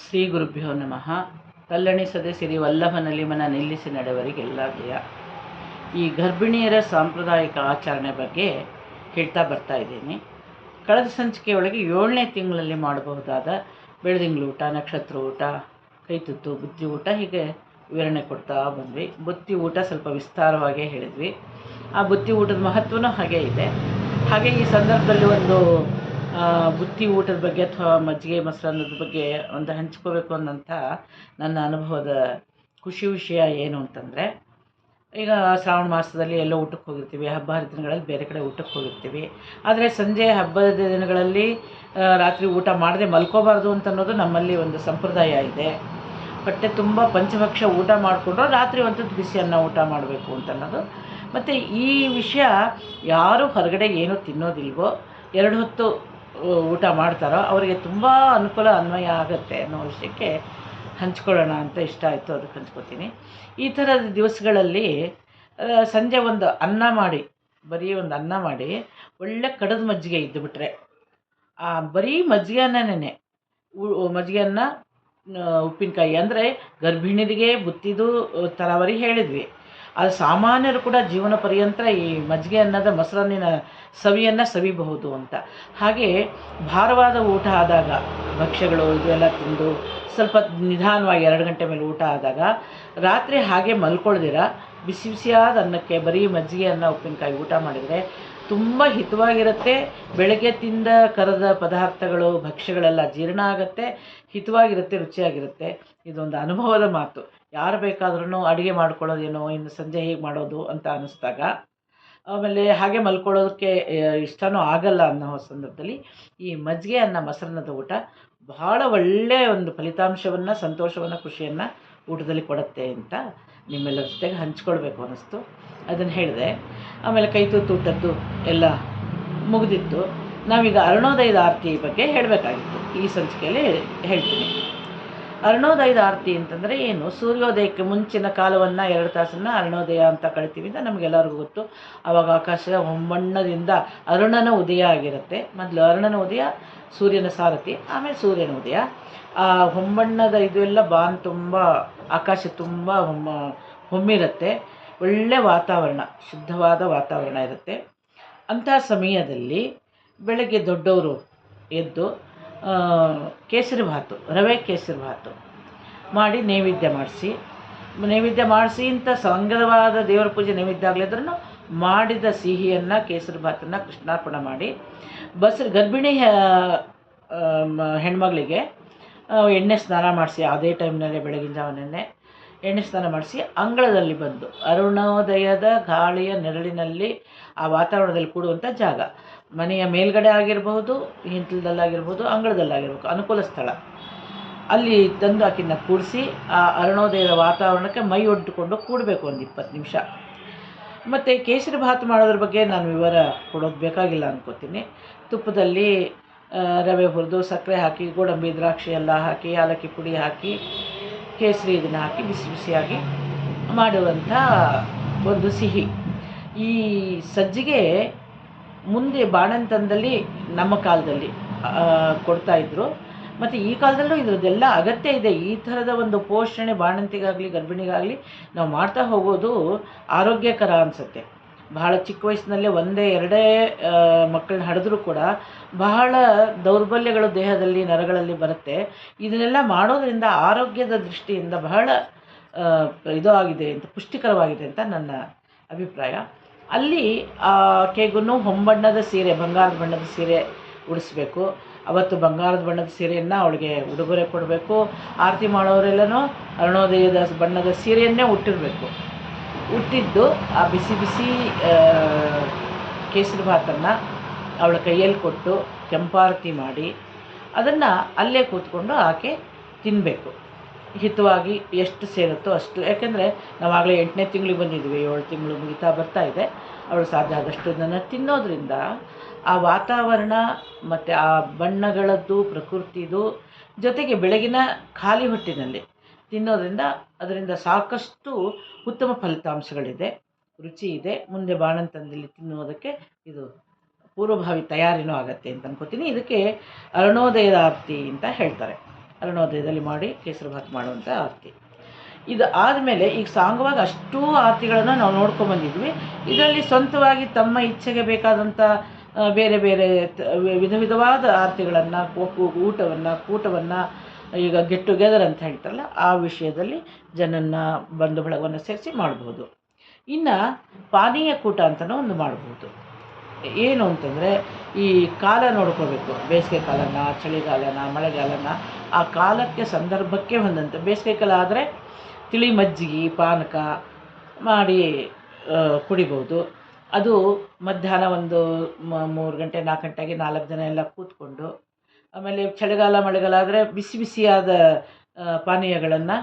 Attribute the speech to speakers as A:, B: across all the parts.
A: ಶ್ರೀ ಗುರುಭ್ಯೋ ನಮಃ. ಕಲ್ಲಣಿಸದೆ ಸಿರಿ ವಲ್ಲಭನಲ್ಲಿ ಮನ ನಿಲ್ಲಿಸಿ ನಡೆವರಿಗೆಲ್ಲ ಜಯ. ಈ ಗರ್ಭಿಣಿಯರ ಸಾಂಪ್ರದಾಯಿಕ ಆಚರಣೆ ಬಗ್ಗೆ ಹೇಳ್ತಾ ಬರ್ತಾ ಇದ್ದೀನಿ. ಕಳೆದ ಸಂಚಿಕೆಯೊಳಗೆ ಏಳನೇ ತಿಂಗಳಲ್ಲಿ ಮಾಡಬಹುದಾದ ಬೆಳದಿಂಗ್ಳು ಊಟ, ನಕ್ಷತ್ರ ಊಟ ಕೈತುತ್ತು ಬುತ್ತಿ ಊಟ ಹೀಗೆ ವಿವರಣೆ ಕೊಡ್ತಾ ಬಂದ್ವಿ. ಬುತ್ತಿ ಊಟ ಸ್ವಲ್ಪ ವಿಸ್ತಾರವಾಗೇ ಹೇಳಿದ್ವಿ. ಆ ಬುತ್ತಿ ಊಟದ ಮಹತ್ವನೂ ಹಾಗೆ ಇದೆ. ಹಾಗೆ ಈ ಸಂದರ್ಭದಲ್ಲಿ ಒಂದು ಬುತ್ತಿ ಊಟದ ಬಗ್ಗೆ ಅಥವಾ ಮಜ್ಜಿಗೆ ಮೊಸರನ್ನದ ಬಗ್ಗೆ ಒಂದು ಹಂಚ್ಕೋಬೇಕು ಅನ್ನೋಂಥ ನನ್ನ ಅನುಭವದ ಖುಷಿ ವಿಷಯ ಏನು ಅಂತಂದರೆ, ಈಗ ಶ್ರಾವಣ ಮಾಸದಲ್ಲಿ ಎಲ್ಲೋ ಊಟಕ್ಕೆ ಹೋಗಿರ್ತೀವಿ. ಹಬ್ಬ ಹರಿದಿನಗಳಲ್ಲಿ ಬೇರೆ ಕಡೆ ಊಟಕ್ಕೆ ಹೋಗಿರ್ತೀವಿ. ಆದರೆ ಸಂಜೆ ಹಬ್ಬದ ದಿನಗಳಲ್ಲಿ ರಾತ್ರಿ ಊಟ ಮಾಡದೆ ಮಲ್ಕೋಬಾರ್ದು ಅಂತ ಅನ್ನೋದು ನಮ್ಮಲ್ಲಿ ಒಂದು ಸಂಪ್ರದಾಯ ಇದೆ. ಹೊಟ್ಟೆ ತುಂಬ ಪಂಚಭಕ್ಷ ಊಟ ಮಾಡಿಕೊಂಡ್ರು ರಾತ್ರಿ ಒಂದು ಬಿಸಿ ಅನ್ನ ಊಟ ಮಾಡಬೇಕು ಅಂತ ಅನ್ನೋದು. ಮತ್ತು ಈ ವಿಷಯ ಯಾರು ಹೊರಗಡೆ ಏನು ತಿನ್ನೋದಿಲ್ವೋ, ಎರಡು ಹೊತ್ತು ಊಟ ಮಾಡ್ತಾರೋ, ಅವರಿಗೆ ತುಂಬ ಅನುಕೂಲ ಅನ್ವಯ ಆಗುತ್ತೆ ಅನ್ನೋ ವಿಷಯಕ್ಕೆ ಹಂಚ್ಕೊಳ್ಳೋಣ ಅಂತ ಇಷ್ಟ ಆಯಿತು, ಅದಕ್ಕೆ ಹಂಚ್ಕೋತೀನಿ. ಈ ಥರದ ದಿವಸಗಳಲ್ಲಿ ಸಂಜೆ ಒಂದು ಅನ್ನ ಮಾಡಿ, ಬರೀ ಒಂದು ಅನ್ನ ಮಾಡಿ, ಒಳ್ಳೆ ಕಡದ ಮಜ್ಜಿಗೆ ಇದ್ದುಬಿಟ್ರೆ ಆ ಬರೀ ಮಜ್ಜಿಗೆ ಅನ್ನನೇ ಮಜ್ಜಿಗೆ ಅನ್ನ ಉಪ್ಪಿನಕಾಯಿ, ಅಂದರೆ ಗರ್ಭಿಣಿಯರಿಗೆ ಬುತ್ತಿದು ತರಾವರಿ ಹೇಳಿದ್ವಿ. ಅದು ಸಾಮಾನ್ಯರು ಕೂಡ ಜೀವನ ಪರ್ಯಂತ ಈ ಮಜ್ಜಿಗೆ ಅನ್ನದ ಮೊಸರನ್ನಿನ ಸವಿಯನ್ನು ಸವಿಬಹುದು ಅಂತ. ಹಾಗೆ ಭಾರವಾದ ಊಟ ಆದಾಗ, ಭಕ್ಷ್ಯಗಳು ಇದೆಲ್ಲ ತಿಂದು ಸ್ವಲ್ಪ ನಿಧಾನವಾಗಿ ಎರಡು ಗಂಟೆ ಮೇಲೆ ಊಟ ಆದಾಗ ರಾತ್ರಿ ಹಾಗೆ ಮಲ್ಕೊಳ್ದಿರ, ಬಿಸಿ ಬಿಸಿಯಾದ ಅನ್ನಕ್ಕೆ ಬರೀ ಮಜ್ಜಿಗೆ ಅನ್ನ ಉಪ್ಪಿನಕಾಯಿ ಊಟ ಮಾಡಿದರೆ ತುಂಬ ಹಿತವಾಗಿರುತ್ತೆ. ಬೆಳಗ್ಗೆ ತಿಂದ ಕರದ ಪದಾರ್ಥಗಳು, ಭಕ್ಷ್ಯಗಳೆಲ್ಲ ಜೀರ್ಣ ಆಗುತ್ತೆ, ಹಿತವಾಗಿರುತ್ತೆ, ರುಚಿಯಾಗಿರುತ್ತೆ. ಇದೊಂದು ಅನುಭವದ ಮಾತು. ಯಾರು ಬೇಕಾದ್ರೂ ಅಡುಗೆ ಮಾಡ್ಕೊಳ್ಳೋದೇನೋ, ಇನ್ನು ಸಂಜೆ ಹೇಗೆ ಮಾಡೋದು ಅಂತ ಅನ್ನಿಸ್ದಾಗ ಆಮೇಲೆ ಹಾಗೆ ಮಲ್ಕೊಳ್ಳೋದಕ್ಕೆ ಇಷ್ಟನೂ ಆಗಲ್ಲ ಅನ್ನೋ ಸಂದರ್ಭದಲ್ಲಿ ಈ ಮಜ್ಜಿಗೆ ಅನ್ನ, ಮೊಸರನ್ನದ ಊಟ ಬಹಳ ಒಳ್ಳೆಯ ಒಂದು ಫಲಿತಾಂಶವನ್ನು, ಸಂತೋಷವನ್ನು, ಖುಷಿಯನ್ನು ಊಟದಲ್ಲಿ ಕೊಡುತ್ತೆ ಅಂತ ನಿಮ್ಮೆಲ್ಲರ ಜೊತೆಗೆ ಹಂಚ್ಕೊಳ್ಬೇಕು ಅನ್ನಿಸ್ತು. ಅದನ್ನು ಹೇಳಿದೆ. ಆಮೇಲೆ ಕೈ ತುತ್ತು ಊಟದ್ದು ಎಲ್ಲ ಮುಗಿದಿತ್ತು. ನಾವೀಗ ಅರುಣೋದಯದ ಆರತಿ ಬಗ್ಗೆ ಹೇಳಬೇಕಾಗಿತ್ತು. ಈ ಸಂಚಿಕೆಯಲ್ಲಿ ಹೇಳ್ತೀನಿ. ಅರುಣೋದಯದ ಆರತಿ ಅಂತಂದರೆ ಏನು? ಸೂರ್ಯೋದಯಕ್ಕೆ ಮುಂಚಿನ ಕಾಲವನ್ನು, ಎರಡು ತಾಸನ್ನು ಅರುಣೋದಯ ಅಂತ ಕಳಿತೀವಿ ಅಂತ ನಮಗೆಲ್ಲರಿಗೂ ಗೊತ್ತು. ಆವಾಗ ಆಕಾಶದ ಹೊಂಬಣ್ಣದಿಂದ ಅರುಣನ ಉದಯ ಆಗಿರುತ್ತೆ. ಮೊದಲು ಅರುಣನ ಉದಯ, ಸೂರ್ಯನ ಸಾರಥಿ, ಆಮೇಲೆ ಸೂರ್ಯನ ಉದಯ. ಆ ಹೊಂಬಣ್ಣದ ಇದು ಎಲ್ಲ ಬಾನ್ ತುಂಬ, ಆಕಾಶ ತುಂಬ ಹೊಮ್ಮ, ಹೊಮ್ಮಿರುತ್ತೆ. ಒಳ್ಳೆ ವಾತಾವರಣ, ಶುದ್ಧವಾದ ವಾತಾವರಣ ಇರುತ್ತೆ. ಅಂಥ ಸಮಯದಲ್ಲಿ ಬೆಳಗ್ಗೆ ದೊಡ್ಡವರು ಎದ್ದು ಕೇಸರಿ ಭಾತು, ರವೆ ಕೇಸರಿ ಭಾತು ಮಾಡಿ ನೈವೇದ್ಯ ಮಾಡಿಸಿ ನೈವೇದ್ಯ ಮಾಡಿಸಿ ಇಂಥ ಸಂಗದವಾದ ದೇವರ ಪೂಜೆ ನೈವೇದ್ಯ ಆಗಲಿದ್ರೂ ಮಾಡಿದ ಸಿಹಿಯನ್ನು, ಕೇಸರಿ ಭಾತನ್ನು ಕೃಷ್ಣಾರ್ಪಣೆ ಮಾಡಿ, ಬಸ್ ಗರ್ಭಿಣಿ ಹೆಣ್ಮಗಳಿಗೆ ಎಣ್ಣೆ ಸ್ನಾನ ಮಾಡಿಸಿ, ಅದೇ ಟೈಮ್ನಲ್ಲೇ ಬೆಳಗಿನ ಜಾವನೇ ಎಣ್ಣೆ ಸ್ನಾನ ಮಾಡಿಸಿ ಅಂಗಳದಲ್ಲಿ ಬಂದು, ಅರುಣೋದಯದ ಗಾಳಿಯ ನೆರಳಿನಲ್ಲಿ ಆ ವಾತಾವರಣದಲ್ಲಿ ಕೂಡುವಂಥ ಜಾಗ. ಮನೆಯ ಮೇಲ್ಗಡೆ ಆಗಿರಬಹುದು ಹಿಂತಲದಲ್ಲಾಗಿರ್ಬೋದು ಅಂಗಳದಲ್ಲಾಗಿರ್ಬೇಕು, ಅನುಕೂಲ ಸ್ಥಳ. ಅಲ್ಲಿ ತಂದು ಆಕಿನ ಕೂಡಿಸಿ, ಆ ಅರುಣೋದಯದ ವಾತಾವರಣಕ್ಕೆ ಮೈ ಒಡ್ಡಿಕೊಂಡು ಕೂಡಬೇಕು ಒಂದು ಇಪ್ಪತ್ತು ನಿಮಿಷ. ಮತ್ತು ಕೇಸರಿ ಭಾತ್ ಮಾಡೋದ್ರ ಬಗ್ಗೆ ನಾನು ವಿವರ ಕೊಡೋದು ಬೇಕಾಗಿಲ್ಲ ಅನ್ಕೋತೀನಿ. ತುಪ್ಪದಲ್ಲಿ ರವೆ ಹುರಿದು, ಸಕ್ಕರೆ ಹಾಕಿ, ಗೋಡಂಬಿ, ದ್ರಾಕ್ಷಿ ಎಲ್ಲ ಹಾಕಿ ಏಲಕ್ಕಿ ಪುಡಿ ಹಾಕಿ, ಕೇಸರಿ ಇದನ್ನು ಹಾಕಿ, ಬಿಸಿ ಬಿಸಿಯಾಗಿ ಮಾಡುವಂಥ ಒಂದು ಸಿಹಿ. ಈ ಸಜ್ಜಿಗೆ ಮುಂದೆ ಬಾಣಂತನದಲ್ಲಿ ನಮ್ಮ ಕಾಲದಲ್ಲಿ ಕೊಡ್ತಾಯಿದ್ರು ಮತ್ತು ಈ ಕಾಲದಲ್ಲೂ ಇದ್ರದ್ದೆಲ್ಲ ಅಗತ್ಯ ಇದೆ. ಈ ಥರದ ಒಂದು ಪೋಷಣೆ ಬಾಣಂತಿಗಾಗಲಿ, ಗರ್ಭಿಣಿಗಾಗಲಿ ನಾವು ಮಾಡ್ತಾ ಹೋಗೋದು ಆರೋಗ್ಯಕರ ಅನಿಸುತ್ತೆ. ಬಹಳ ಚಿಕ್ಕ ವಯಸ್ಸಿನಲ್ಲೇ ಒಂದೇ ಎರಡೇ ಮಕ್ಕಳನ್ನ ಹಡಿದ್ರೂ ಕೂಡ ಬಹಳ ದೌರ್ಬಲ್ಯಗಳು ದೇಹದಲ್ಲಿ, ನರಗಳಲ್ಲಿ ಬರುತ್ತೆ. ಇದನ್ನೆಲ್ಲ ಮಾಡೋದರಿಂದ ಆರೋಗ್ಯದ ದೃಷ್ಟಿಯಿಂದ ಬಹಳ ಇದು ಆಗಿದೆ ಅಂತ, ಪುಷ್ಟಿಕರವಾಗಿದೆ ಅಂತ ನನ್ನ ಅಭಿಪ್ರಾಯ. ಅಲ್ಲಿ ಆಕೆಗೂ ಹೊಂಬಣ್ಣದ ಸೀರೆ, ಬಂಗಾರದ ಬಣ್ಣದ ಸೀರೆ ಉಡಿಸ್ಬೇಕು. ಅವತ್ತು ಬಂಗಾರದ ಬಣ್ಣದ ಸೀರೆಯನ್ನು ಅವಳಿಗೆ ಉಡುಗೊರೆ ಕೊಡಬೇಕು. ಆರತಿ ಮಾಡೋರೆಲ್ಲನೂ ಅರುಣೋದಯದ ಬಣ್ಣದ ಸೀರೆಯನ್ನೇ ಉಟ್ಟಿರಬೇಕು. ಹುಟ್ಟಿದ್ದು ಆ ಬಿಸಿ ಬಿಸಿ ಕೇಸರಿ ಭಾತನ್ನು ಅವಳ ಕೈಯಲ್ಲಿ ಕೊಟ್ಟು ಕೆಂಪಾರತಿ ಮಾಡಿ ಅದನ್ನು ಅಲ್ಲೇ ಕೂತ್ಕೊಂಡು ಆಕೆ ತಿನ್ನಬೇಕು ಹಿತವಾಗಿ ಎಷ್ಟು ಸೇರುತ್ತೋ ಅಷ್ಟು, ಯಾಕೆಂದರೆ ನಾವಾಗಲೇ ಎಂಟನೇ ತಿಂಗಳಿಗೆ ಬಂದಿದ್ವಿ, ಏಳು ತಿಂಗಳು ಮುಗಿತಾ ಬರ್ತಾ ಇದೆ, ಅವಳು ಸಾಧ್ಯ ಆದಷ್ಟು ಅದನ್ನು ತಿನ್ನೋದ್ರಿಂದ ಆ ವಾತಾವರಣ ಮತ್ತು ಆ ಬಣ್ಣಗಳದ್ದು, ಪ್ರಕೃತಿದು ಜೊತೆಗೆ ಬೆಳಗಿನ ಖಾಲಿ ಹೊಟ್ಟಿನಲ್ಲಿ ತಿನ್ನೋದ್ರಿಂದ ಅದರಿಂದ ಸಾಕಷ್ಟು ಉತ್ತಮ ಫಲಿತಾಂಶಗಳಿದೆ. ರುಚಿ ಇದೆ. ಮುಂದೆ ಬಾಣಂತನದಲ್ಲಿ ತಿನ್ನುವುದಕ್ಕೆ ಇದು ಪೂರ್ವಭಾವಿ ತಯಾರಿನೂ ಆಗತ್ತೆ ಅಂತ ಅನ್ಕೋತೀನಿ. ಇದಕ್ಕೆ ಅರುಣೋದಯದ ಆರತಿ ಅಂತ ಹೇಳ್ತಾರೆ. ಅರುಣೋದಯದಲ್ಲಿ ಮಾಡಿ ಕೇಸರಿ ಭಾತ್ ಮಾಡುವಂಥ ಆರತಿ. ಇದು ಆದಮೇಲೆ ಈಗ ಸಾಂಗವಾಗಿ ಅಷ್ಟೂ ಆರತಿಗಳನ್ನು ನಾವು ನೋಡ್ಕೊಂಬಂದಿದ್ವಿ ಇದರಲ್ಲಿ ಸ್ವಂತವಾಗಿ ತಮ್ಮ ಇಚ್ಛೆಗೆ ಬೇಕಾದಂಥ ಬೇರೆ ಬೇರೆ ವಿಧ ವಿಧವಾದ ಆರತಿಗಳನ್ನು ಊಟವನ್ನು, ಕೂಟವನ್ನು ಈಗ ಗೆಟ್ ಟುಗೆದರ್ ಅಂತ ಹೇಳ್ತಾರಲ್ಲ, ಆ ವಿಷಯದಲ್ಲಿ ಜನನ್ನ ಬಂಧು ಬಳಗವನ್ನು ಸೇರಿಸಿ ಮಾಡ್ಬೋದು. ಇನ್ನು ಪಾನೀಯ ಕೂಟ ಅಂತಲೂ ಒಂದು ಮಾಡ್ಬೋದು. ಏನು ಅಂತಂದರೆ, ಈ ಕಾಲ ನೋಡ್ಕೋಬೇಕು, ಬೇಸಿಗೆ ಕಾಲನ, ಚಳಿಗಾಲನ, ಮಳೆಗಾಲನ, ಆ ಕಾಲಕ್ಕೆ ಸಂದರ್ಭಕ್ಕೆ ಹೊಂದಂತೆ. ಬೇಸಿಗೆ ಕಾಲ ಆದರೆ ತಿಳಿ ಮಜ್ಜಿಗೆ ಪಾನಕ ಮಾಡಿ ಕುಡಿಬೋದು. ಅದು ಮಧ್ಯಾಹ್ನ ಒಂದು ಮೂರು ಗಂಟೆ, ನಾಲ್ಕು ಗಂಟೆಗೆ ನಾಲ್ಕು ಜನ ಎಲ್ಲ ಕೂತ್ಕೊಂಡು ಆಮೇಲೆ ಚಳಿಗಾಲ ಮಳೆಗಾಲ ಆದರೆ ಬಿಸಿ ಬಿಸಿಯಾದ ಪಾನೀಯಗಳನ್ನು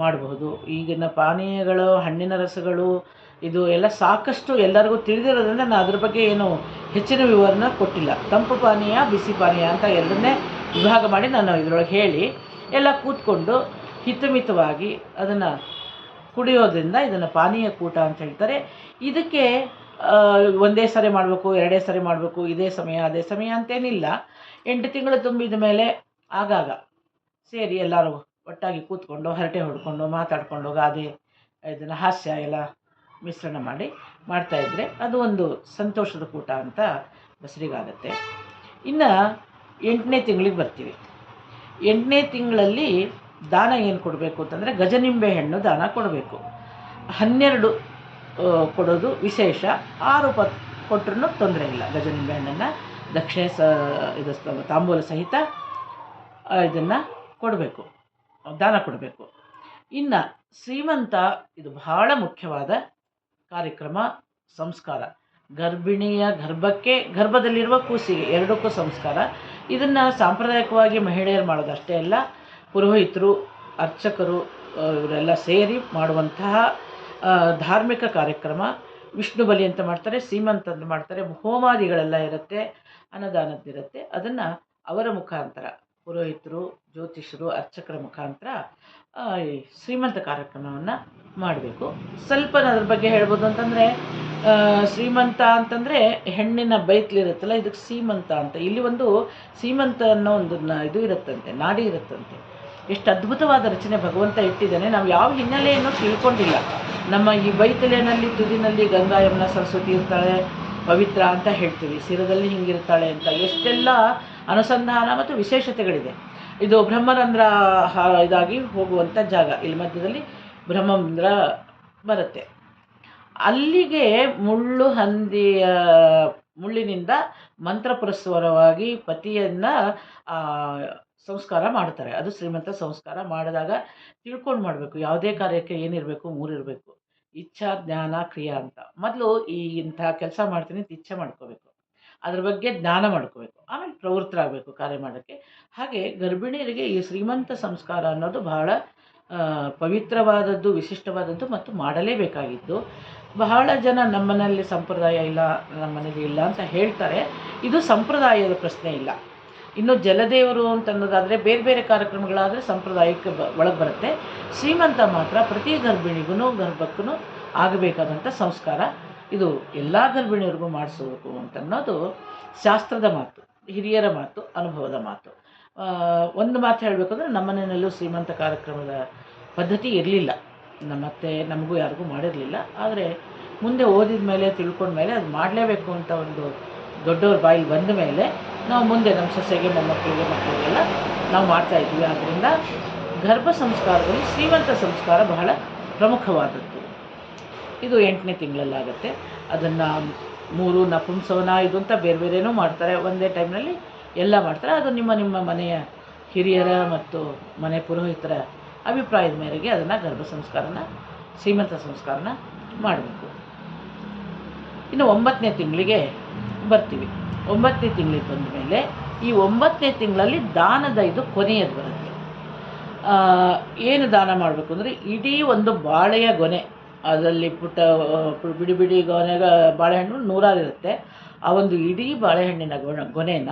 A: ಮಾಡಬಹುದು. ಈಗಿನ ಪಾನೀಯಗಳು, ಹಣ್ಣಿನ ರಸಗಳು, ಇದು ಎಲ್ಲ ಸಾಕಷ್ಟು ಎಲ್ಲರಿಗೂ ತಿಳಿದಿರೋದ್ರಿಂದ ನಾನು ಅದ್ರ ಬಗ್ಗೆ ಏನು ಹೆಚ್ಚಿನ ವಿವರನ ಕೊಟ್ಟಿಲ್ಲ. ತಂಪು ಪಾನೀಯ, ಬಿಸಿ ಪಾನೀಯ ಅಂತ ಎರಡನ್ನೇ ವಿಭಾಗ ಮಾಡಿ ನಾನು ಇದರೊಳಗೆ ಹೇಳಿ, ಎಲ್ಲ ಕೂತ್ಕೊಂಡು ಹಿತಮಿತವಾಗಿ ಅದನ್ನು ಕುಡಿಯೋದ್ರಿಂದ ಇದನ್ನು ಪಾನೀಯ ಕೂಟ ಅಂತ ಹೇಳ್ತಾರೆ. ಇದಕ್ಕೆ ಒಂದೇ ಸರಿ ಮಾಡಬೇಕು, ಎರಡೇ ಸರಿ ಮಾಡಬೇಕು, ಇದೇ ಸಮಯ, ಅದೇ ಸಮಯ ಅಂತೇನಿಲ್ಲ. ಎಂಟು ತಿಂಗಳು ತುಂಬಿದ ಮೇಲೆ ಆಗಾಗ ಸೇರಿ ಎಲ್ಲರೂ ಒಟ್ಟಾಗಿ ಕೂತ್ಕೊಂಡು, ಹರಟೆ ಹೊಡ್ಕೊಂಡು, ಮಾತಾಡಿಕೊಂಡು, ಗಾದೆ, ಇದನ್ನು ಹಾಸ್ಯ ಎಲ್ಲ ಮಿಶ್ರಣ ಮಾಡಿ ಮಾಡ್ತಾಯಿದ್ರೆ ಅದು ಒಂದು ಸಂತೋಷದ ಕೂಟ ಅಂತ ಬಸರಿಗಾಗತ್ತೆ. ಇನ್ನು ಎಂಟನೇ ತಿಂಗಳಿಗೆ ಬರ್ತೀವಿ. ಎಂಟನೇ ತಿಂಗಳಲ್ಲಿ ದಾನ ಏನು ಕೊಡಬೇಕು ಅಂತಂದರೆ ಗಜನಿಂಬೆ ಹಣ್ಣು ದಾನ ಕೊಡಬೇಕು. ಹನ್ನೆರಡು ಕೊಡೋದು ವಿಶೇಷ. ಆರು ಪ ಕೊಟ್ರೂ ತೊಂದರೆ ಇಲ್ಲ ಗಜನಿಂಬೆ ಹಣ್ಣನ್ನು. ದಕ್ಷಿಣೆ ಸ, ಇದು ತಾಂಬೂಲ ಸಹಿತ ಇದನ್ನು ಕೊಡಬೇಕು. ದಾನ ಕೊಡಬೇಕು. ಇನ್ನು ಶ್ರೀಮಂತ, ಇದು ಬಹಳ ಮುಖ್ಯವಾದ ಕಾರ್ಯಕ್ರಮ, ಸಂಸ್ಕಾರ. ಗರ್ಭಿಣಿಯ ಗರ್ಭಕ್ಕೆ, ಗರ್ಭದಲ್ಲಿರುವ ಕೂಸಿಗೆ ಎರಡಕ್ಕೂ ಸಂಸ್ಕಾರ. ಇದನ್ನು ಸಾಂಪ್ರದಾಯಿಕವಾಗಿ ಮಹಿಳೆಯರು ಮಾಡೋದಷ್ಟೇ ಅಲ್ಲ, ಪುರೋಹಿತರು, ಅರ್ಚಕರು ಇವರೆಲ್ಲ ಸೇರಿ ಮಾಡುವಂತಹ ಧಾರ್ಮಿಕ ಕಾರ್ಯಕ್ರಮ. ವಿಷ್ಣು ಬಲಿ ಅಂತ ಮಾಡ್ತಾರೆ ಸೀಮಂತ ಅಂತ ಮಾಡ್ತಾರೆ, ಹೋಮಾದಿಗಳೆಲ್ಲ ಇರುತ್ತೆ. ಅನ್ನದಾನದ್ದಿರುತ್ತೆ ಅದನ್ನು ಅವರ ಮುಖಾಂತರ ಪುರೋಹಿತರು ಜ್ಯೋತಿಷರು ಅರ್ಚಕರ ಮುಖಾಂತರ ಶ್ರೀಮಂತ ಕಾರ್ಯಕ್ರಮವನ್ನು ಮಾಡಬೇಕು. ಸ್ವಲ್ಪ ಅದ್ರ ಬಗ್ಗೆ ಹೇಳ್ಬೋದು ಅಂತಂದರೆ ಶ್ರೀಮಂತ ಅಂತಂದರೆ ಹೆಣ್ಣಿನ ಬೈತ್ಲಿರುತ್ತಲ್ಲ, ಇದಕ್ಕೆ ಸೀಮಂತ ಅಂತ. ಇಲ್ಲಿ ಒಂದು ಸೀಮಂತ ಅನ್ನೋ ಒಂದು ಇದು ಇರುತ್ತಂತೆ, ನಾಡಿ ಇರುತ್ತಂತೆ. ಎಷ್ಟು ಅದ್ಭುತವಾದ ರಚನೆ ಭಗವಂತ ಇಟ್ಟಿದ್ದಾನೆ. ನಾವು ಯಾವ ಹಿನ್ನೆಲೆಯನ್ನು ತಿಳ್ಕೊಂಡಿಲ್ಲ. ನಮ್ಮ ಈ ಬೈತಲೆನಲ್ಲಿ, ತುದಿನಲ್ಲಿ ಗಂಗಾ ಯಮುನಾ ಸರಸ್ವತಿ ಇರ್ತಾಳೆ ಪವಿತ್ರ ಅಂತ ಹೇಳ್ತೀವಿ. ಸಿರದಲ್ಲಿ ಹಿಂಗಿರ್ತಾಳೆ ಅಂತ. ಎಷ್ಟೆಲ್ಲ ಅನುಸಂಧಾನ ಮತ್ತು ವಿಶೇಷತೆಗಳಿದೆ. ಇದು ಬ್ರಹ್ಮರಂಧ್ರ ಇದಾಗಿ ಹೋಗುವಂಥ ಜಾಗ. ಇಲ್ಲಿ ಮಧ್ಯದಲ್ಲಿ ಬ್ರಹ್ಮರಂಧ್ರ ಬರುತ್ತೆ. ಅಲ್ಲಿಗೆ ಮುಳ್ಳು ಹಂದಿಯ ಮುಳ್ಳಿನಿಂದ ಮಂತ್ರಪುರಸ್ವರವಾಗಿ ಪತಿಯನ್ನು ಸಂಸ್ಕಾರ ಮಾಡ್ತಾರೆ. ಅದು ಶ್ರೀಮಂತ ಸಂಸ್ಕಾರ ಮಾಡಿದಾಗ ತಿಳ್ಕೊಂಡು ಮಾಡಬೇಕು. ಯಾವುದೇ ಕಾರ್ಯಕ್ಕೆ ಏನಿರಬೇಕು ಮೂರಿರಬೇಕು ಇಚ್ಛಾ ಜ್ಞಾನ ಕ್ರಿಯಾ ಅಂತ. ಮೊದಲು ಈ ಇಂಥ ಕೆಲಸ ಮಾಡ್ತೀನಿ ಅಂತ ಇಚ್ಛೆ ಮಾಡ್ಕೋಬೇಕು. ಅದ್ರ ಬಗ್ಗೆ ಜ್ಞಾನ ಮಾಡ್ಕೋಬೇಕು. ಆಮೇಲೆ ಪ್ರವೃತ್ತರಾಗಬೇಕು ಕಾರ್ಯ ಮಾಡೋಕ್ಕೆ. ಹಾಗೆ ಗರ್ಭಿಣಿಯರಿಗೆ ಈ ಶ್ರೀಮಂತ ಸಂಸ್ಕಾರ ಅನ್ನೋದು ಬಹಳ ಪವಿತ್ರವಾದದ್ದು, ವಿಶಿಷ್ಟವಾದದ್ದು ಮತ್ತು ಮಾಡಲೇಬೇಕಾಗಿದ್ದು, ಬಹಳ ಜನ ನಮ್ಮನಲ್ಲಿ ಸಂಪ್ರದಾಯ ಇಲ್ಲ, ನಮ್ಮನೇಲಿ ಇಲ್ಲ ಅಂತ ಹೇಳ್ತಾರೆ. ಇದು ಸಂಪ್ರದಾಯದ ಪ್ರಶ್ನೆ ಇಲ್ಲ. ಇನ್ನು ಜಲದೇವರು ಅಂತ ಅನ್ನೋದಾದರೆ ಬೇರೆ ಬೇರೆ ಕಾರ್ಯಕ್ರಮಗಳಾದರೆ ಸಂಪ್ರದಾಯಕ್ಕೆ ಬ ಒಳಗೆ ಬರುತ್ತೆ. ಶ್ರೀಮಂತ ಮಾತ್ರ ಪ್ರತಿ ಗರ್ಭಿಣಿಗೂ ಗರ್ಭಕ್ಕೂ ಆಗಬೇಕಾದಂಥ ಸಂಸ್ಕಾರ. ಇದು ಎಲ್ಲ ಗರ್ಭಿಣಿಯರಿಗೂ ಮಾಡಿಸಬೇಕು ಅಂತನ್ನೋದು ಶಾಸ್ತ್ರದ ಮಾತು, ಹಿರಿಯರ ಮಾತು, ಅನುಭವದ ಮಾತು. ಒಂದು ಮಾತು ಹೇಳಬೇಕಂದ್ರೆ ನಮ್ಮ ಮನೆಯಲ್ಲೂ ಶ್ರೀಮಂತ ಕಾರ್ಯಕ್ರಮದ ಪದ್ಧತಿ ಇರಲಿಲ್ಲ. ನಮ್ಮತ್ತೆ ನಮಗೂ ಯಾರಿಗೂ ಮಾಡಿರಲಿಲ್ಲ. ಆದರೆ ಮುಂದೆ ಓದಿದ ಮೇಲೆ ತಿಳ್ಕೊಂಡ ಮೇಲೆ ಅದು ಮಾಡಲೇಬೇಕು ಅಂತ ಒಂದು ದೊಡ್ಡವ್ರ ಬಾಯಿ ಬಂದ ಮೇಲೆ ನಾವು ಮುಂದೆ ನಮ್ಮ ಸೊಸೆಗೆ ಮೊಮ್ಮಕ್ಕಳಿಗೆ ಮಕ್ಕಳಿಗೆಲ್ಲ ನಾವು ಮಾಡ್ತಾ ಇದ್ವಿ. ಆದ್ದರಿಂದ ಗರ್ಭ ಸಂಸ್ಕಾರದಲ್ಲಿ ಶ್ರೀಮಂತ ಸಂಸ್ಕಾರ ಬಹಳ ಪ್ರಮುಖವಾದದ್ದು. ಇದು ಎಂಟನೇ ತಿಂಗಳಲ್ಲಾಗುತ್ತೆ. ಅದನ್ನು ಮೂರು ನಪುಂಸವನ, ಇದು ಅಂತ ಬೇರೆ ಬೇರೆನೂ ಮಾಡ್ತಾರೆ. ಒಂದೇ ಟೈಮ್ನಲ್ಲಿ ಎಲ್ಲ ಮಾಡ್ತಾರೆ. ಅದು ನಿಮ್ಮ ನಿಮ್ಮ ಮನೆಯ ಹಿರಿಯರ ಮತ್ತು ಮನೆ ಪುರೋಹಿತರ ಅಭಿಪ್ರಾಯದ ಮೇರೆಗೆ ಅದನ್ನು ಗರ್ಭ ಸಂಸ್ಕಾರನ, ಶ್ರೀಮಂತ ಸಂಸ್ಕಾರನ ಮಾಡಬೇಕು. ಇನ್ನು ಒಂಬತ್ತನೇ ತಿಂಗಳಿಗೆ ಬರ್ತೀವಿ. ಒಂಬತ್ತನೇ ತಿಂಗಳಿಗೆ ಬಂದ ಮೇಲೆ ಈ ಒಂಬತ್ತನೇ ತಿಂಗಳಲ್ಲಿ ದಾನದ ಇದು ಕೊನೆಯದು ಬರುತ್ತೆ. ಏನು ದಾನ ಮಾಡಬೇಕು ಅಂದರೆ ಇಡೀ ಒಂದು ಬಾಳೆಯ ಗೊನೆ, ಅದರಲ್ಲಿ ಪುಟ್ಟ ಬಿಡಿ ಬಿಡಿ ಗೊನೆಗ ಬಾಳೆಹಣ್ಣು ನೂರಾರು ಇರುತ್ತೆ ಆ ಒಂದು ಇಡೀ ಬಾಳೆಹಣ್ಣಿನ ಗೊಣ, ಗೊನೆನ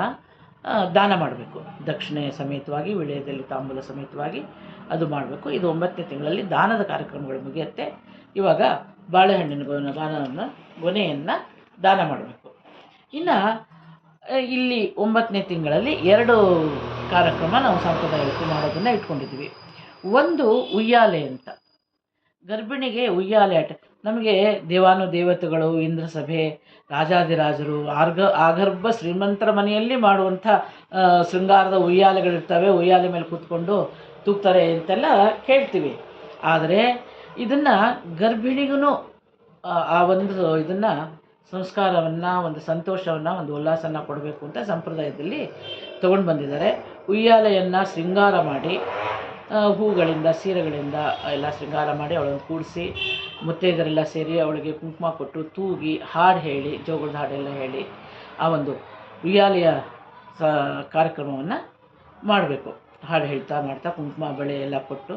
A: ದಾನ ಮಾಡಬೇಕು. ದಕ್ಷಿಣೆ ಸಮೇತವಾಗಿ, ವಿಳಯದಲ್ಲಿ ತಾಂಬೂಲ ಸಮೇತವಾಗಿ ಅದು ಮಾಡಬೇಕು. ಇದು ಒಂಬತ್ತನೇ ತಿಂಗಳಲ್ಲಿ ದಾನದ ಕಾರ್ಯಕ್ರಮಗಳು ಮುಗಿಯುತ್ತೆ. ಇವಾಗ ಬಾಳೆಹಣ್ಣಿನ ಗೊನೆ, ದಾನವನ್ನು, ಗೊನೆಯನ್ನು ದಾನ ಮಾಡಬೇಕು. ಇನ್ನು ಇಲ್ಲಿ ಒಂಬತ್ತನೇ ತಿಂಗಳಲ್ಲಿ ಎರಡು ಕಾರ್ಯಕ್ರಮ ನಾವು ಸಾಂಪ್ರದಾಯಿಕ ಮಾಡೋದನ್ನು ಇಟ್ಕೊಂಡಿದ್ದೀವಿ. ಒಂದು ಉಯ್ಯಾಲೆ ಅಂತ. ಗರ್ಭಿಣಿಗೆ ಉಯ್ಯಾಲೆ ಆಟ. ನಮಗೆ ದೇವಾನು ದೇವತೆಗಳು ಇಂದ್ರ ಸಭೆ ರಾಜಾದಿರಾಜರು ಆರ್ಗ, ಆಗರ್ಭ ಶ್ರೀಮಂತರ ಮನೆಯಲ್ಲಿ ಮಾಡುವಂಥ ಶೃಂಗಾರದ ಉಯ್ಯಾಲೆಗಳಿರ್ತವೆ. ಉಯ್ಯಾಲೆ ಮೇಲೆ ಕೂತ್ಕೊಂಡು ತೂಗ್ತಾರೆ ಅಂತೆಲ್ಲ ಕೇಳ್ತೀವಿ. ಆದರೆ ಇದನ್ನು ಗರ್ಭಿಣಿಗೂ ಆ ಒಂದು ಇದನ್ನು ಸಂಸ್ಕಾರವನ್ನು, ಒಂದು ಸಂತೋಷವನ್ನು, ಒಂದು ಉಲ್ಲಾಸನ ಕೊಡಬೇಕು ಅಂತ ಸಂಪ್ರದಾಯದಲ್ಲಿ ತೊಗೊಂಡು ಬಂದಿದ್ದಾರೆ. ಉಯ್ಯಾಲೆಯನ್ನು ಶೃಂಗಾರ ಮಾಡಿ ಹೂಗಳಿಂದ, ಸೀರೆಗಳಿಂದ ಎಲ್ಲ ಶೃಂಗಾರ ಮಾಡಿ ಅವಳನ್ನು ಕೂಡಿಸಿ ಮುತ್ತೈದರೆಲ್ಲ ಸೇರಿ ಅವಳಿಗೆ ಕುಂಕುಮ ಕೊಟ್ಟು ತೂಗಿ, ಹಾಡು ಹೇಳಿ, ಜೋಗುಳದ ಹಾಡೆಲ್ಲ ಹೇಳಿ ಆ ಒಂದು ಉಯ್ಯಾಲೆಯ ಸ ಕಾರ್ಯಕ್ರಮವನ್ನು ಮಾಡಬೇಕು. ಹಾಡು ಹೇಳ್ತಾ ಮಾಡ್ತಾ ಕುಂಕುಮ, ಬಳೆ ಎಲ್ಲ ಕೊಟ್ಟು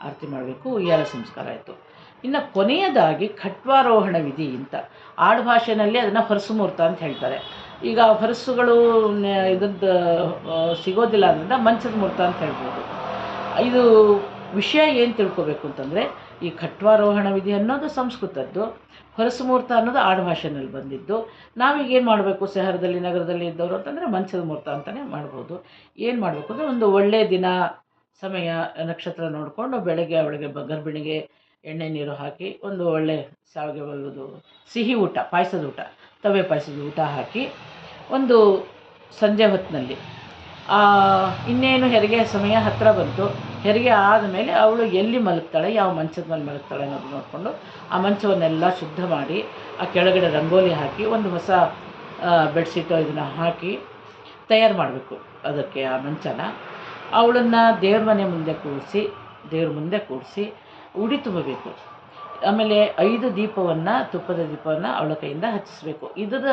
A: ಆರತಿ ಮಾಡಬೇಕು. ಉಯ್ಯಾಲೆ ಸಂಸ್ಕಾರ ಆಯಿತು. ಇನ್ನು ಕೊನೆಯದಾಗಿ ಖಟ್ವಾರೋಹಣ ವಿಧಿ ಅಂತ. ಆಡುಭಾಷೆಯಲ್ಲಿ ಅದನ್ನು ಹೊರಸು ಮುಹೂರ್ತ ಅಂತ ಹೇಳ್ತಾರೆ. ಈಗ ಹೊರಸುಗಳು ಇದ್ರದ್ದು ಸಿಗೋದಿಲ್ಲ ಅದರಿಂದ ಮಂಚದ ಮುಹೂರ್ತ ಅಂತ ಹೇಳ್ಬೋದು. ಇದು ವಿಷಯ ಏನು ತಿಳ್ಕೋಬೇಕು ಅಂತಂದರೆ, ಈ ಖಟ್ವಾರೋಹಣ ವಿಧಿ ಅನ್ನೋದು ಸಂಸ್ಕೃತದ್ದು, ಹೊರಸು ಮುಹೂರ್ತ ಅನ್ನೋದು ಆಡುಭಾಷೆನಲ್ಲಿ ಬಂದಿದ್ದು. ನಾವೀಗ ಏನು ಮಾಡಬೇಕು ಶಹರದಲ್ಲಿ ನಗರದಲ್ಲಿ ಇದ್ದವರು ಅಂತಂದರೆ ಮಂಚದ ಮುಹೂರ್ತ ಅಂತಲೇ ಮಾಡ್ಬೋದು. ಏನು ಮಾಡಬೇಕು ಅಂದರೆ ಒಂದು ಒಳ್ಳೆಯ ದಿನ, ಸಮಯ, ನಕ್ಷತ್ರ ನೋಡಿಕೊಂಡು ಬೆಳಗ್ಗೆ, ಅವಳಿಗೆ ಗರ್ಭಿಣಿಗೆ ಎಣ್ಣೆ ನೀರು ಹಾಕಿ ಒಂದು ಒಳ್ಳೆ ಶಾವಿಗೆ ಇದು ಸಿಹಿ ಊಟ, ಪಾಯಸದ ಊಟ, ತವೆ ಪಾಯಸದ ಊಟ ಹಾಕಿ ಒಂದು ಸಂಜೆ ಹೊತ್ತಿನಲ್ಲಿ. ಇನ್ನೇನು ಹೆರಿಗೆ ಸಮಯ ಹತ್ತಿರ ಬಂತು. ಹೆರಿಗೆ ಆದಮೇಲೆ ಅವಳು ಎಲ್ಲಿ ಮಲಗ್ತಾಳೆ, ಯಾವ ಮಂಚದ ಮೇಲೆ ಮಲಗ್ತಾಳೆ ಅನ್ನೋದು ನೋಡಿಕೊಂಡು ಆ ಮಂಚವನ್ನೆಲ್ಲ ಶುದ್ಧ ಮಾಡಿ, ಆ ಕೆಳಗಡೆ ರಂಗೋಲಿ ಹಾಕಿ, ಒಂದು ಹೊಸ ಬೆಡ್ಶೀಟು ಇದನ್ನು ಹಾಕಿ ತಯಾರು ಮಾಡಬೇಕು ಅದಕ್ಕೆ ಆ ಮಂಚನ. ಅವಳನ್ನು ದೇವ್ರ ಮನೆ ಮುಂದೆ ಕೂರಿಸಿ, ದೇವ್ರ ಮುಂದೆ ಕೂರಿಸಿ ಉಡಿ ತುಂಬಬೇಕು ಆಮೇಲೆ ಐದು ದೀಪವನ್ನು, ತುಪ್ಪದ ದೀಪವನ್ನು ಅವಳ ಕೈಯಿಂದ ಹಚ್ಚಿಸ್ಬೇಕು. ಇದರ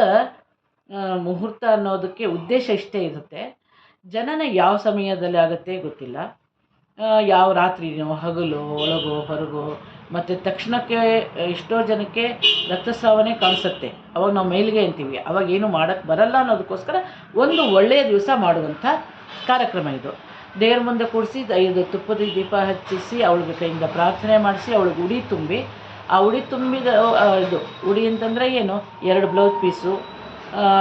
A: ಮುಹೂರ್ತ ಅನ್ನೋದಕ್ಕೆ ಉದ್ದೇಶ ಇಷ್ಟೇ ಇರುತ್ತೆ. ಜನನ ಯಾವ ಸಮಯದಲ್ಲಿ ಆಗುತ್ತೆ ಗೊತ್ತಿಲ್ಲ. ಯಾವ ರಾತ್ರಿನೋ ಹಗಲು, ಒಳಗೋ, ಹೊರಗೋ, ಮತ್ತು ತಕ್ಷಣಕ್ಕೆ, ಎಷ್ಟೋ ಜನಕ್ಕೆ ರಕ್ತಸ್ರಾವನೆ ಕಾಣಿಸುತ್ತೆ. ಅವಾಗ ನಾವು ಮೇಲ್ಗೆ ಅಂತೀವಿ. ಅವಾಗ ಏನು ಮಾಡೋಕ್ಕೆ ಬರಲ್ಲ ಅನ್ನೋದಕ್ಕೋಸ್ಕರ ಒಂದು ಒಳ್ಳೆಯ ದಿವಸ ಮಾಡುವಂಥ ಕಾರ್ಯಕ್ರಮ ಇದು. ದೇವ್ರ ಮುಂದೆ ಕೂಡಿಸಿ ಐದು ತುಪ್ಪದ ದೀಪ ಹಚ್ಚಿಸಿ, ಅವಳಿಗೆ ಕೈಯಿಂದ ಪ್ರಾರ್ಥನೆ ಮಾಡಿಸಿ, ಅವಳಿಗೆ ಉಡಿ ತುಂಬಿ, ಆ ಉಡಿ ತುಂಬಿದ ಇದು ಉಡಿ ಅಂತಂದರೆ ಏನು? ಎರಡು ಬ್ಲೌಸ್ ಪೀಸು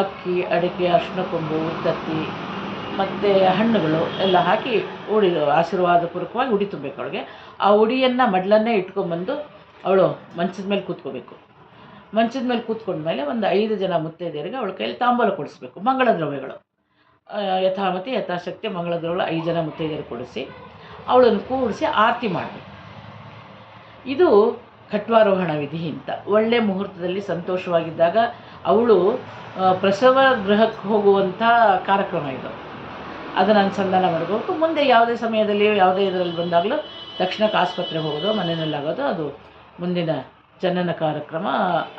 A: ಅಕ್ಕಿ, ಅಡಿಕೆ ಅರಿಶಿನ ಕೊಂಬು, ಉತ್ತತ್ತಿ, ಮತ್ತು ಹಣ್ಣುಗಳು ಎಲ್ಲ ಹಾಕಿ ಉಡಿ, ಆಶೀರ್ವಾದ ಪೂರ್ವಕವಾಗಿ ಉಡಿ ತುಂಬಬೇಕು ಅವಳಿಗೆ. ಆ ಉಡಿಯನ್ನು ಮಡ್ಲನ್ನೇ ಇಟ್ಕೊಂಬಂದು ಅವಳು ಮಂಚದ ಮೇಲೆ ಕೂತ್ಕೋಬೇಕು. ಮಂಚದ ಮೇಲೆ ಕೂತ್ಕೊಂಡ್ಮೇಲೆ ಒಂದು ಐದು ಜನ ಮುತ್ತೈದೆಯರಿಗೆ ಅವಳ ಕೈಯಲ್ಲಿ ತಾಂಬೂಲ ಕೊಡಿಸ್ಬೇಕು ಮಂಗಳ ದ್ರವ್ಯಗಳು ಯಥಾಮತಿ ಯಥಾಶಕ್ತಿ ಮಂಗಳ ದ್ರವ್ಯಗಳು ಐದು ಜನ ಮುತ್ತೈದೆಯರು ಕೊಡಿಸಿ ಅವಳನ್ನು ಕೂಡಿಸಿ ಆರತಿ ಮಾಡಬೇಕು. ಇದು ಕಟ್ವಾರೋಹಣ ವಿಧಿ ಅಂತ. ಒಳ್ಳೆ ಮುಹೂರ್ತದಲ್ಲಿ ಸಂತೋಷವಾಗಿದ್ದಾಗ ಅವಳು ಪ್ರಸವ ಗೃಹಕ್ಕೆ ಹೋಗುವಂಥ ಕಾರ್ಯಕ್ರಮ ಇದು. ಅದನ್ನು ಅನುಸಂಧಾನ ಮಾಡಬೇಕು ಮುಂದೆ ಯಾವುದೇ ಸಮಯದಲ್ಲಿ ಯಾವುದೇ ಇದರಲ್ಲಿ ಬಂದಾಗಲೂ ತಕ್ಷಣಕ್ಕೆ ಆಸ್ಪತ್ರೆಗೆ ಹೋಗೋದು ಮನೆಯಲ್ಲಾಗೋದು ಅದು ಮುಂದಿನ ಜನನ ಕಾರ್ಯಕ್ರಮ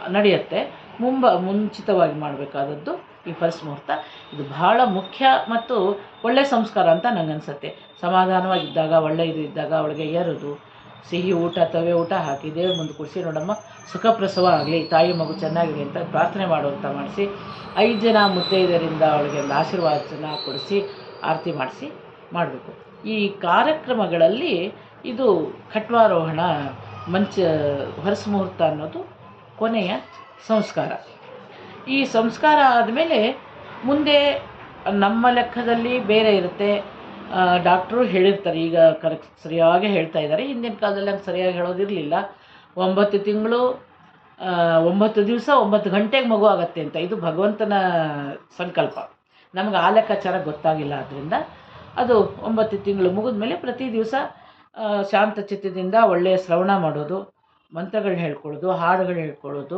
A: ನಡೆಯುತ್ತೆ. ಮುಂಬ, ಮುಂಚಿತವಾಗಿ ಮಾಡಬೇಕಾದದ್ದು ಈ ಫಸ್ಟ್ ಮುಹೂರ್ತ. ಇದು ಬಹಳ ಮುಖ್ಯ ಮತ್ತು ಒಳ್ಳೆಯ ಸಂಸ್ಕಾರ ಅಂತ ನನಗನ್ಸುತ್ತೆ ಸಮಾಧಾನವಾಗಿದ್ದಾಗ, ಒಳ್ಳೆ ಇದು ಇದ್ದಾಗ ಅವಳಿಗೆ ಏರೋದು. ಸಿಹಿ ಊಟ, ತವೆ ಊಟ ಹಾಕಿ ದೇವ್ರ ಮುಂದೆ ಕೂಡಿಸಿ ನೋಡಮ್ಮ ಸುಖ ಪ್ರಸವ ಆಗಲಿ, ತಾಯಿ ಮಗು ಚೆನ್ನಾಗಿರಲಿ ಅಂತ ಪ್ರಾರ್ಥನೆ ಮಾಡುವಂಥ ಮಾಡಿಸಿ, ಐದು ಜನ ಮುತ್ತೈದರಿಂದ ಅವಳಿಗೆ ಒಂದು ಆಶೀರ್ವಾದನ ಕೊಡಿಸಿ, ಆರತಿ ಮಾಡಿಸಿ ಮಾಡಬೇಕು. ಈ ಕಾರ್ಯಕ್ರಮಗಳಲ್ಲಿ ಇದು ಕಟ್ವಾರೋಹಣ, ಮಂಚ, ಹೊರಸು ಮುಹೂರ್ತ ಅನ್ನೋದು ಕೊನೆಯ ಸಂಸ್ಕಾರ. ಈ ಸಂಸ್ಕಾರ ಆದಮೇಲೆ ಮುಂದೆ ನಮ್ಮ ಲೆಕ್ಕದಲ್ಲಿ ಬೇರೆ ಇರುತ್ತೆ. ಡಾಕ್ಟ್ರು ಹೇಳಿರ್ತಾರೆ, ಈಗ ಕರೆಕ್ಟ್ ಸರಿಯಾಗಿ ಹೇಳ್ತಾ ಇದ್ದಾರೆ. ಹಿಂದಿನ ಕಾಲದಲ್ಲಿ ಹಂಗೆ ಸರಿಯಾಗಿ ಹೇಳೋದಿರಲಿಲ್ಲ. ಒಂಬತ್ತು ತಿಂಗಳು ಒಂಬತ್ತು ದಿವಸ, ಒಂಬತ್ತು ಗಂಟೆಗೆ ಮಗು ಆಗುತ್ತೆ ಅಂತ. ಇದು ಭಗವಂತನ ಸಂಕಲ್ಪ. ನಮ್ಗೆ ಆ ಲೆಕ್ಕಾಚಾರ ಗೊತ್ತಾಗಿಲ್ಲ ಆದ್ದರಿಂದ ಅದು ಒಂಬತ್ತು ತಿಂಗಳು ಮುಗಿದ ಮೇಲೆ ಪ್ರತಿ ದಿವಸ ಶಾಂತ ಚಿತ್ತದಿಂದ ಒಳ್ಳೆಯ ಶ್ರವಣ ಮಾಡೋದು, ಮಂತ್ರಗಳು ಹೇಳ್ಕೊಳ್ಳೋದು, ಹಾಡುಗಳು ಹೇಳ್ಕೊಳ್ಳೋದು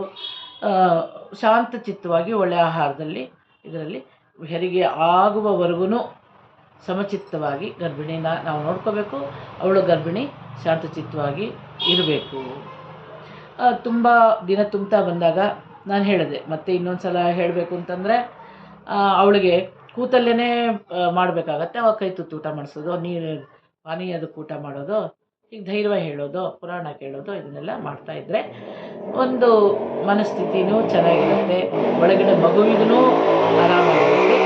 A: ಶಾಂತ ಚಿತ್ತವಾಗಿ ಒಳ್ಳೆಯ ಆಹಾರದಲ್ಲಿ ಇದರಲ್ಲಿ ಹೆರಿಗೆ ಆಗುವವರೆಗೂ ಸಮಚಿತ್ತವಾಗಿ ಗರ್ಭಿಣಿನ ನಾವು ನೋಡ್ಕೋಬೇಕು. ಅವಳು ಗರ್ಭಿಣಿ, ಶಾಂತಚಿತ್ತವಾಗಿ ಇರಬೇಕು. ತುಂಬ ದಿನ ತುಂಬ್ತಾ ಬಂದಾಗ ನಾನು ಹೇಳಿದೆ, ಮತ್ತೆ ಇನ್ನೊಂದು ಸಲ ಹೇಳಬೇಕು ಅಂತಂದರೆ ಅವಳಿಗೆ ಕೂತಲ್ಲೇ ಮಾಡಬೇಕಾಗತ್ತೆ. ಅವಾಗ ಕೈ ತುತ್ತು ಊಟ ಮಾಡಿಸೋದು, ನೀರು ಪಾನೀಯದಕ್ಕೆ ಊಟ ಮಾಡೋದು ಈಗ ಧೈರ್ಯ ಹೇಳೋದು, ಪುರಾಣ ಕೇಳೋದು, ಇದನ್ನೆಲ್ಲ ಮಾಡ್ತಾಯಿದ್ರೆ ಒಂದು ಮನಸ್ಥಿತಿನೂ ಚೆನ್ನಾಗಿರುತ್ತೆ. ಒಳಗಡೆ ಮಗುವಿಗೂ ಆರಾಮಾಗಿರುತ್ತೆ.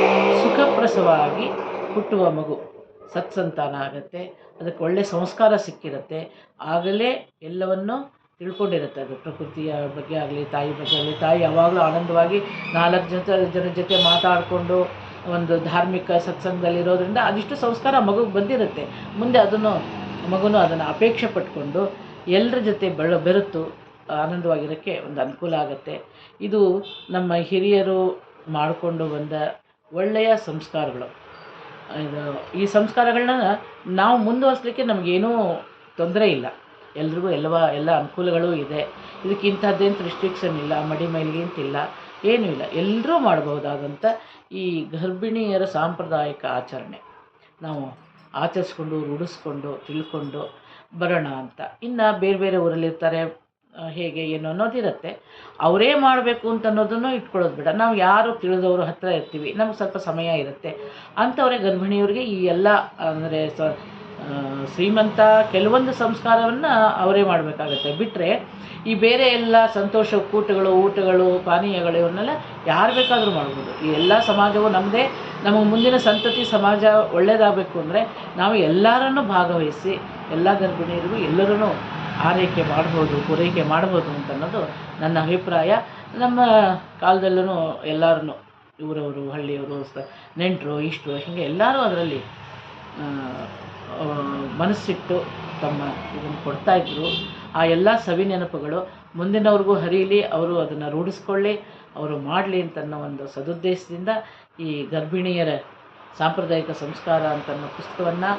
A: ಸುಖಪ್ರಸವಾಗಿ ಹುಟ್ಟುವ ಮಗು ಸತ್ಸಂತಾನ ಆಗುತ್ತೆ. ಅದಕ್ಕೆ ಒಳ್ಳೆಯ ಸಂಸ್ಕಾರ ಸಿಕ್ಕಿರುತ್ತೆ. ಆಗಲೇ ಎಲ್ಲವನ್ನು ತಿಳ್ಕೊಂಡಿರುತ್ತೆ. ಅದು ಪ್ರಕೃತಿಯ ಬಗ್ಗೆ ಆಗಲಿ, ತಾಯಿ ಬಗ್ಗೆ ಆಗಲಿ, ತಾಯಿ ಯಾವಾಗಲೂ ಆನಂದವಾಗಿ ನಾಲ್ಕು ಜನ, ಜನರ ಜೊತೆ ಮಾತಾಡಿಕೊಂಡು ಒಂದು ಧಾರ್ಮಿಕ ಸತ್ಸಂಗದಲ್ಲಿರೋದ್ರಿಂದ ಅದಿಷ್ಟು ಸಂಸ್ಕಾರ ಮಗುಗೆ ಬಂದಿರುತ್ತೆ. ಮುಂದೆ ಅದನ್ನು, ಮಗುನು ಅದನ್ನು ಅಪೇಕ್ಷೆ ಪಟ್ಕೊಂಡು ಎಲ್ಲರ ಜೊತೆ ಬೆಳ, ಬೆರೆತು ಆನಂದವಾಗಿರೋಕ್ಕೆ ಒಂದು ಅನುಕೂಲ ಆಗುತ್ತೆ. ಇದು ನಮ್ಮ ಹಿರಿಯರು ಮಾಡಿಕೊಂಡು ಬಂದ ಒಳ್ಳೆಯ ಸಂಸ್ಕಾರಗಳು. ಇದು ಈ ಸಂಸ್ಕಾರಗಳನ್ನ ನಾವು ಮುಂದುವರಿಸ್ಲಿಕ್ಕೆ ನಮಗೇನೂ ತೊಂದರೆ ಇಲ್ಲ. ಎಲ್ರಿಗೂ ಎಲ್ಲವ, ಎಲ್ಲ ಅನುಕೂಲಗಳು ಇದೆ. ಇದಕ್ಕೆ ಇಂಥದ್ದೇನು ರಿಸ್ಟ್ರಿಕ್ಷನ್ ಇಲ್ಲ, ಮಡಿ ಮೈಲಿಗೆ ಅಂತಿಲ್ಲ ಏನೂ ಇಲ್ಲ. ಎಲ್ಲರೂ ಮಾಡಬಹುದಾದಂಥ ಈ ಗರ್ಭಿಣಿಯರ ಸಾಂಪ್ರದಾಯಿಕ ಆಚರಣೆ. ನಾವು ಆಚರಿಸ್ಕೊಂಡು, ರೂಢಿಸ್ಕೊಂಡು, ತಿಳ್ಕೊಂಡು ಬರೋಣ ಅಂತ. ಇನ್ನು ಬೇರೆ ಬೇರೆ ಊರಲ್ಲಿರ್ತಾರೆ ಹೇಗೆ ಏನು ಅನ್ನೋದಿರುತ್ತೆ ಅವರೇ ಮಾಡಬೇಕು ಅಂತ ಅನ್ನೋದನ್ನು ಇಟ್ಕೊಳ್ಳೋದು ಬೇಡ. ನಾವು ಯಾರು ತಿಳಿದವರು ಹತ್ತಿರ ಇರ್ತೀವಿ. ನಮ್ಗೆ ಸ್ವಲ್ಪ ಸಮಯ ಇರುತ್ತೆ. ಅಂಥವರೇ ಗರ್ಭಿಣಿಯವ್ರಿಗೆ ಈ ಎಲ್ಲ, ಅಂದರೆ ಸ ಶ್ರೀಮಂತ ಕೆಲವೊಂದು ಸಂಸ್ಕಾರವನ್ನು ಅವರೇ ಮಾಡಬೇಕಾಗತ್ತೆ. ಬಿಟ್ಟರೆ ಈ ಬೇರೆ ಎಲ್ಲ ಸಂತೋಷ, ಕೂಟಗಳು, ಊಟಗಳು, ಪಾನೀಯಗಳು ಇವನ್ನೆಲ್ಲ ಯಾರು ಬೇಕಾದರೂ ಮಾಡ್ಬೋದು. ಈ ಎಲ್ಲ ಸಮಾಜವು ನಮ್ಮದೇ ನಮಗೆ ಮುಂದಿನ ಸಂತತಿ ಸಮಾಜ ಒಳ್ಳೆಯದಾಗಬೇಕು ಅಂದರೆ ನಾವು ಎಲ್ಲರನ್ನು ಭಾಗವಹಿಸಿ, ಎಲ್ಲ ಗರ್ಭಿಣಿಯರಿಗೂ ಎಲ್ಲರೂ ಆರೈಕೆ ಮಾಡ್ಬೋದು, ಪೂರೈಕೆ ಮಾಡ್ಬೋದು ಅಂತ ಅನ್ನೋದು ನನ್ನ ಅಭಿಪ್ರಾಯ. ನಮ್ಮ ಕಾಲದಲ್ಲೂ ಎಲ್ಲರೂ ಊರವರು, ಹಳ್ಳಿಯವರು, ಸ, ನೆಂಟರು, ಇಷ್ಟರು, ಹೀಗೆ ಎಲ್ಲರೂ ಅದರಲ್ಲಿ ಮನಸ್ಸಿಟ್ಟು ತಮ್ಮ ಇದನ್ನು ಕೊಡ್ತಾಯಿದ್ರು ಆ ಎಲ್ಲ ಸವಿ ನೆನಪುಗಳು ಮುಂದಿನವ್ರಿಗೂ ಹರಿಯಲಿ ಅವರು ಅದನ್ನು ರೂಢಿಸ್ಕೊಳ್ಳಿ, ಅವರು ಮಾಡಲಿ ಅಂತನ್ನೋ ಒಂದು ಸದುದ್ದೇಶದಿಂದ ಈ ಗರ್ಭಿಣಿಯರ ಸಾಂಪ್ರದಾಯಿಕ ಸಂಸ್ಕಾರ ಅಂತ ಅನ್ನೋ ಪುಸ್ತಕವನ್ನು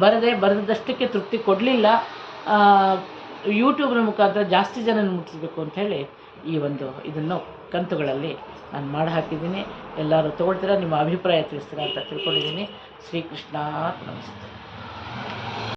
A: ಬರದೆ ಬರೆದಷ್ಟಕ್ಕೆ ತೃಪ್ತಿ ಕೊಡಲಿಲ್ಲ. ಯೂಟ್ಯೂಬ್ನ ಮುಖಾಂತರ ಜಾಸ್ತಿ ಜನ ಮುಟ್ಟಿಸ್ಬೇಕು ಅಂಥೇಳಿ ಈ ಒಂದು ಇದನ್ನು ಕಂತುಗಳಲ್ಲಿ ನಾನು ಮಾಡಿ ಹಾಕಿದ್ದೀನಿ ಎಲ್ಲರೂ ತೊಗೊಳ್ತೀರಾ? ನಿಮ್ಮ ಅಭಿಪ್ರಾಯ ತಿಳಿಸ್ತೀರಾ ಅಂತ ತಿಳ್ಕೊಂಡಿದ್ದೀನಿ. ಶ್ರೀಕೃಷ್ಣ ನಮಸ್ತೆ.